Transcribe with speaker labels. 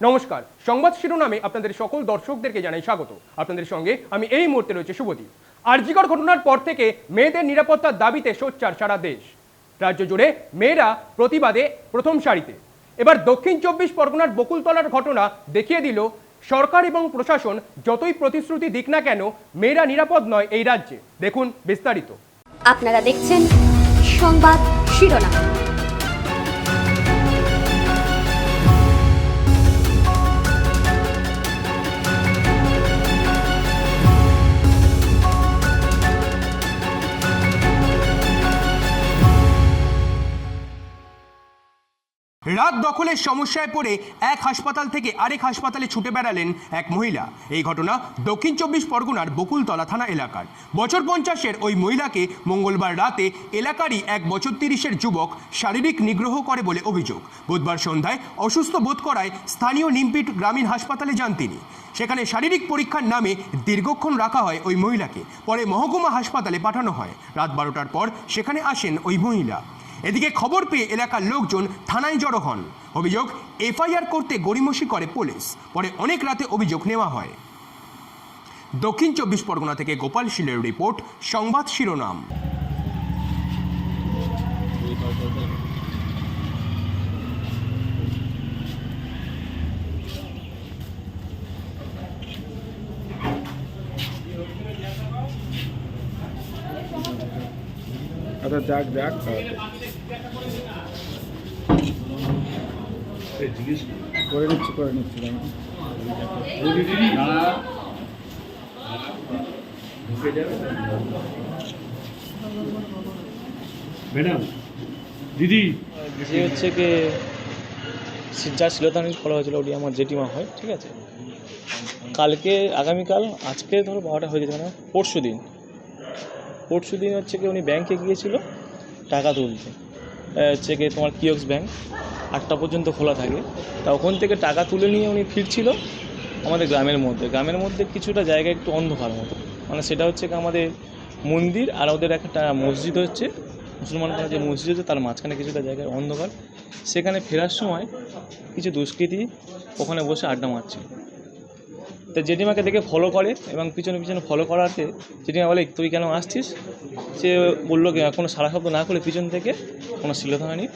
Speaker 1: নমস্কার। সংবাদ শিরোনামে আপনাদের সকল দর্শকদেরকে জানাই স্বাগত। আপনাদের সঙ্গে আমি এই মুহূর্তে রয়েছে শুভদীপ। আরজিকর ঘটনার পর থেকে মেয়েদের নিরাপত্তার দাবিতে সোচ্চার সারা দেশ। রাজ্য জুড়ে মেয়েরা প্রতিবাদে প্রথম সারিতে। এবার দক্ষিণ চব্বিশ পরগনার বকুলতলার ঘটনা দেখিয়ে দিল সরকার এবং প্রশাসন যতই প্রতিশ্রুতি দিক না কেন মেয়েরা নিরাপদ নয় এই রাজ্যে। দেখুন বিস্তারিত।
Speaker 2: আপনারা দেখছেন সংবাদ শিরোনাম।
Speaker 1: রাত দখলের সমস্যায় পড়ে এক হাসপাতাল থেকে আরেক হাসপাতালে ছুটে বেড়ালেন এক মহিলা। এই ঘটনা দক্ষিণ চব্বিশ পরগনার বকুলতলা থানা এলাকার। বছর পঞ্চাশের ওই মহিলাকে মঙ্গলবার রাতে এলাকারই এক বছর তিরিশের যুবক শারীরিক নিগ্রহ করে বলে অভিযোগ। বুধবার সন্ধ্যায় অসুস্থ বোধ করায় স্থানীয় নিমপিট গ্রামীণ হাসপাতালে যান তিনি। সেখানে শারীরিক পরীক্ষার নামে দীর্ঘক্ষণ রাখা হয় ওই মহিলাকে। পরে মহকুমা হাসপাতালে পাঠানো হয়। রাত বারোটার পর সেখানে আসেন ওই মহিলা। এদিকে খবর পেয়ে এলাকার লোকজন থানায় জড়ো হন। অভিযোগ, এফআইআর করতে গড়িমসি করে পুলিশ। পরে অনেক রাতে অভিযোগ নেওয়া হয়। দক্ষিণ চব্বিশ পরগনা থেকে গোপাল শিলের রিপোর্ট, সংবাদ শিরোনাম।
Speaker 3: আচ্ছা যাক যাক। করে। নিচ্ছি করে নিচ্ছি।
Speaker 4: ম্যাডাম দিদি।
Speaker 5: যে হচ্ছে কি যা শিলতানি করা হয়েছিল ওটি আমার জেঠিমা হয় ঠিক আছে? কালকে আগামীকাল আজকে ধরো বারোটা হয়ে যেতে মানে পরশু দিন পরশু দিন হচ্ছে কি উনি ব্যাংকে গিয়েছিল টাকা তুলতে। হচ্ছে কি তোমার কিয়ক্স ব্যাংক আটটা পর্যন্ত খোলা থাকে। তা ওখান থেকে টাকা তুলে নিয়ে উনি ফিরছিল আমাদের গ্রামের মধ্যে। গ্রামের মধ্যে কিছুটা জায়গা একটু অন্ধকার মতো। মানে সেটা হচ্ছে কি আমাদের মন্দির আর ওদের একটা মসজিদ হচ্ছে। মুসলমানরা যে মসজিদ হচ্ছে তার মাঝখানে কিছুটা জায়গায় অন্ধকার। সেখানে ফেরার সময় কিছু দুষ্কৃতী ওখানে বসে আড্ডা মারছিল। তো জেঠিমাকে দেখে ফলো করে এবং পিছনে পিছনে ফলো করাতে জেঠিমা বলে, তুই কেন আসছিস? সে বলল, কোনো সারা শব্দ না করে পিছন থেকে কোনো শিলধারা নিয়ে